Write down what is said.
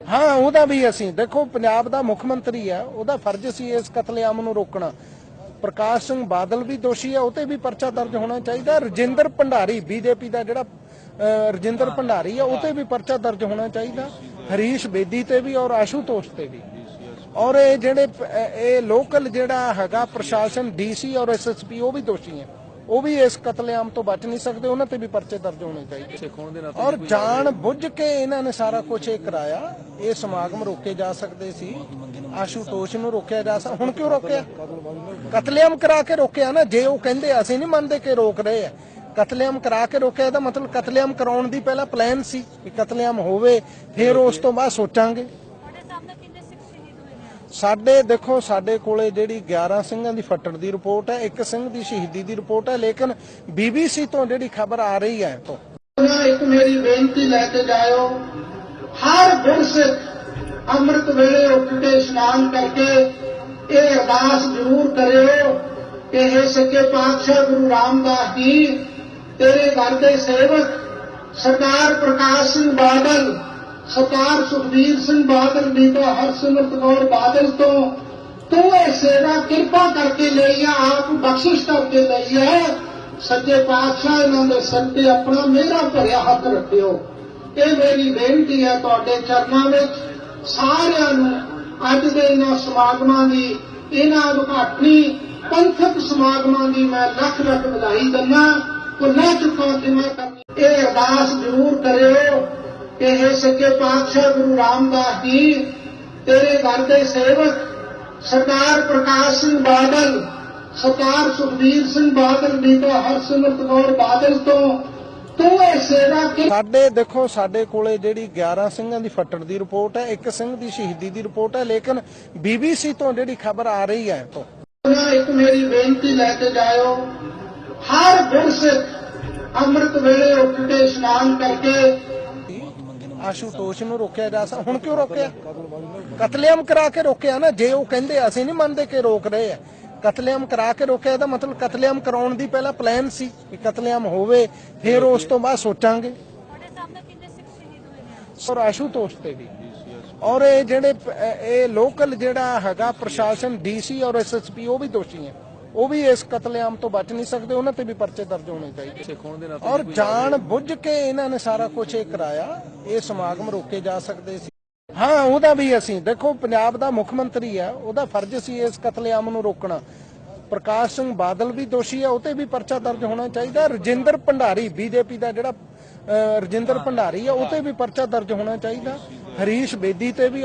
ਹਾਂ ਉਹਦਾ ਵੀ ਅਸੀਂ ਦੇਖੋ ਪੰਜਾਬ ਦਾ ਮੁੱਖ ਮੰਤਰੀ ਹੈ ਉਹਦਾ ਫਰਜ਼ ਸੀ ਇਸ ਕਤਲੇਆਮ ਨੂੰ ਰੋਕਣਾ। ਪ੍ਰਕਾਸ਼ ਸਿੰਘ ਬਾਦਲ ਵੀ ਦੋਸ਼ੀ ਹੈ ਉਹ ਤੇ ਵੀ ਪਰਚਾ ਦਰਜ ਹੋਣਾ ਚਾਹੀਦਾ। ਰਜਿੰਦਰ ਭੰਡਾਰੀ ਬੀਜੇਪੀ ਦਾ ਜਿਹੜਾ ਰਜਿੰਦਰ ਭੰਡਾਰੀ ਹੈ ਉਹ ਤੇ ਵੀ ਪਰਚਾ ਦਰਜ ਹੋਣਾ ਚਾਹੀਦਾ। ਹਰੀਸ਼ ਬੇਦੀ ਤੇ ਵੀ ਔਰ ਆਸ਼ੂਤੋਸ਼ ਤੇ ਵੀ। ਔਰ ਇਹ ਜਿਹੜੇ ਇਹ ਲੋਕਲ ਜਿਹੜਾ ਹੈਗਾ ਪ੍ਰਸ਼ਾਸਨ ਡੀਸੀ ਔਰ ਐਸਐਸਪੀ ਉਹ ਵੀ ਦੋਸ਼ੀ ਹੈ। ਉਹ ਵੀ ਇਸ ਕਤਲੇਆਮ ਤੋਂ ਬਚ ਨਹੀਂ ਸਕਦੇ ਉਹਨਾਂ ਤੇ ਵੀ ਪਰਚੇ ਦਰਜ ਹੋਣੇ ਚਾਹੀਦੇ। ਔਰ ਜਾਣ ਬੁੱਝ ਕੇ ਇਹਨਾਂ ਨੇ ਸਾਰਾ ਕੁਝ ਇਹ ਕਰਾਇਆ ਇਹ ਸਮਾਗਮ ਰੋਕੇ ਜਾ ਸਕਦੇ ਸੀ। ਆਸ਼ੂਤੋਸ਼ ਨੂੰ ਰੋਕਿਆ ਜਾ ਸਕਦਾ ਹੁਣ ਕਿਉਂ ਰੋਕਿਆ? ਕਤਲੇਆਮ ਕਰਾ ਕੇ ਰੋਕਿਆ ਨਾ, ਜੇ ਉਹ ਕਹਿੰਦੇ ਅਸੀਂ ਨਹੀਂ ਮੰਨਦੇ ਕਿ ਰੋਕ ਰਹੇ ਆ। ਕਤਲੇਆਮ ਕਰਾ ਕੇ ਰੋਕਿਆ, ਇਹਦਾ ਮਤਲਬ ਕਤਲੇਆਮ ਕਰਾਉਣ ਦੀ ਪਹਿਲਾਂ ਪਲਾਨ ਸੀ ਕਿ ਕਤਲੇਆਮ ਹੋਵੇ, ਫਿਰ ਉਸ ਤੋਂ ਬਾਅਦ ਸੋਚਾਂਗੇ। ਸਾਡੇ ਦੇਖੋ, ਸਾਡੇ ਕੋਲੇ ਜਿਹੜੀ 11 ਸਿੰਘਾਂ ਦੀ ਫੱਟੜ ਦੀ ਰਿਪੋਰਟ ਹੈ, ਇੱਕ ਸਿੰਘ ਦੀ ਸ਼ਹੀਦੀ ਦੀ ਰਿਪੋਰਟ ਹੈ, ਲੇਕਿਨ ਬੀਬੀਸੀ ਤੋਂ ਜਿਹੜੀ ਖਬਰ ਆ ਰਹੀ ਹੈ ਤੋਂ ਇੱਕ ਮੇਰੀ ਬੇਨਤੀ ਲੈ ਕੇ ਜਾਇਓ ਹਰ ਗੁਰਸਿੱਖ ਅੰਮ੍ਰਿਤ ਵੇਲੇ ਉੱਠ ਕੇ ਇਸ਼ਨਾਨ ਕਰਕੇ ਇਹ ਅਰਦਾਸ ਜ਼ਰੂਰ ਕਰਿਓ ਕਿ हे ਸੱਚੇ ਪਾਤਸ਼ਾਹ ਗੁਰੂ ਰਾਮਦਾਸ ਜੀ, ਤੇਰੇ ਘਰ ਦੇ ਸੇਵਕ ਸਰਦਾਰ ਪ੍ਰਕਾਸ਼ ਸਿੰਘ ਬਾਦਲ, ਸਰਦਾਰ ਸੁਖਬੀਰ ਸਿੰਘ ਬਾਦਲ ਬੀਬਾ ਹਰਸਿਮਰਤ ਕੌਰ ਬਾਦਲ ਤੋਂ ਤੂੰ ਇਹ ਸੇਵਾ ਕਿਰਪਾ ਕਰਕੇ ਲਈ ਆ, ਆਪ ਬਖਸ਼ਿਸ਼ ਕਰਕੇ ਲਈ ਹੈ ਸੱਚੇ ਪਾਤਸ਼ਾਹ ਇਹਨਾਂ ਦੇ ਸਿਰ ਤੇ ਆਪਣਾ ਮੇਰਾ ਭਰਿਆ ਹੱਥ ਰੱਖਿਓ। ਇਹ ਮੇਰੀ ਬੇਨਤੀ ਹੈ ਤੁਹਾਡੇ ਚਰਨਾਂ ਵਿੱਚ ਸਾਰਿਆਂ ਨੂੰ ਅੱਜ ਦੇ ਇਹਨਾਂ ਸਮਾਗਮਾਂ ਦੀ, ਇਹਨਾਂ ਉਦਘਾਟਨੀ ਪੰਥਕ ਸਮਾਗਮਾਂ ਦੀ ਮੈਂ ਲੱਖ ਲੱਖ ਵਧਾਈ ਦਿੰਦਾ ਭੁੱਲਾਂ ਚੁੱਕਾਂ ਜਿਵੇਂ ਕਰਨੀ ਇਹ ਅਰਦਾਸ ਜ਼ਰੂਰ ਕਰਿਓ ਕਿ हे ਸੱਚੇ ਪਾਤਸ਼ਾਹ ਗੁਰੂ ਰਾਮਦਾਸ ਜੀ, ਤੇਰੇ ਘਰ ਦੇ ਸੇਵਕ ਸਰਦਾਰ ਪ੍ਰਕਾਸ਼ ਸਿੰਘ ਬਾਦਲ, ਸਰਦਾਰ ਸੁਖਬੀਰ ਸਿੰਘ ਬਾਦਲ ਬੀਬਾ ਹਰਸਿਮਰਤ ਕੌਰ ਬਾਦਲ ਤੋਂ ਤੂੰ ਇਹ ਸੇਵਾ ਕਿ ਸਾਡੇ ਦੇਖੋ ਸਾਡੇ ਕੋਲੇ ਜਿਹੜੀ 11 ਸਿੰਘਾਂ ਦੀ ਫੱਟੜ ਦੀ ਰਿਪੋਰਟ ਹੈ ਇੱਕ ਸਿੰਘ ਦੀ ਸ਼ਹੀਦੀ ਦੀ ਰਿਪੋਰਟ ਹੈ ਲੇਕਿਨ ਬੀਬੀਸੀ ਤੋਂ ਜਿਹੜੀ ਖਬਰ ਆ ਰਹੀ ਹੈ ਤੋਂ ਇੱਕ ਮੇਰੀ ਬੇਨਤੀ ਲੈ ਕੇ ਜਾਇਓ ਹਰ ਗੁਰਸਿੱਖ ਅੰਮ੍ਰਿਤ ਵੇਲੇ ਉੱਠ ਕੇ ਇਸ਼ਨਾਨ ਕਰਕੇ ਆਸ਼ੂਤੋਸ਼ ਨੂੰ ਰੋਕਿਆ ਜਾ ਸਕਦਾ ਹੁਣ ਕਿਉਂ ਰੋਕਿਆ? ਕਤਲੇਆਮ ਕਰਾ ਕੇ ਰੋਕਿਆ ਨਾ ਜੇ ਉਹ ਕਹਿੰਦੇ ਅਸੀਂ ਨਹੀਂ ਮੰਨਦੇ ਕਿ ਰੋਕ ਰਹੇ ਆ। ਕਤਲੇਆਮ ਕਰਾ ਕੇ ਰੋਕਿਆ। ਇਹਦਾ ਮਤਲਬ ਕਤਲੇਆਮ ਕਰਾਉਣ ਦੀ ਪਹਿਲਾਂ ਪਲਾਨ ਸੀ ਕਿ ਕਤਲੇਆਮ ਹੋਵੇ ਫਿਰ ਉਸ ਤੋਂ ਬਾਅਦ ਸੋਚਾਂਗੇ। ਤੁਹਾਡੇ ਸਾਹਮਣੇ ਕਿੰਨੇ ਸਿੱਖ ਸ਼ਹੀਦ ਹੋਏ ਨੇ? ਔਰ ਆਸ਼ੂਤੋਸ਼ ਤੇ ਵੀ। ਔਰ ਇਹ ਜਿਹੜੇ ਇਹ ਲੋਕਲ ਜਿਹੜਾ ਹੈਗਾ ਪ੍ਰਸ਼ਾਸਨ ਡੀਸੀ ਔਰ ਐਸਐਸਪੀ ਉਹ ਵੀ ਦੋਸ਼ੀ ਹੈ ਉਹ ਵੀ ਇਸ ਕਤਲੇਆਮ ਤੋਂ ਬਚ ਨਹੀਂ ਸਕਦੇ ਉਹਨਾਂ ਤੇ ਵੀ ਪਰਚੇ ਦਰਜ ਹੋਣੇ ਚਾਹੀਦੇ। ਦੇ ਔਰ ਜਾਣ ਬੁੱਝ ਕੇ ਇਹਨਾਂ ਨੇ ਸਾਰਾ ਕੁਝ ਇਹ ਕਰਾਇਆ। ਇਹ ਸਮਾਗਮ ਰੋਕੇ ਜਾ ਸਕਦੇ ਸੀ। ਹਾਂ ਉਹਦਾ ਵੀ ਅਸੀਂ ਦੇਖੋ ਪੰਜਾਬ ਦਾ ਮੁੱਖ ਮੰਤਰੀ ਹੈ ਉਹਦਾ ਫਰਜ਼ ਸੀ ਇਸ ਕਤਲੇਆਮ ਨੂੰ ਰੋਕਣਾ। ਪ੍ਰਕਾਸ਼ ਸਿੰਘ ਬਾਦਲ ਵੀ ਦੋਸ਼ੀ ਹੈ ਉਹ ਤੇ ਵੀ ਪਰਚਾ ਦਰਜ ਹੋਣਾ ਚਾਹੀਦਾ। ਰਜਿੰਦਰ ਭੰਡਾਰੀ ਬੀਜੇਪੀ ਦਾ ਜਿਹੜਾ ਰਜਿੰਦਰ ਭੰਡਾਰੀ ਹੈ ਉਹ ਤੇ ਵੀ ਪਰਚਾ ਦਰਜ ਹੋਣਾ ਚਾਹੀਦਾ। ਹਰੀਸ਼ ਬੇਦੀ ਤੇ ਵੀ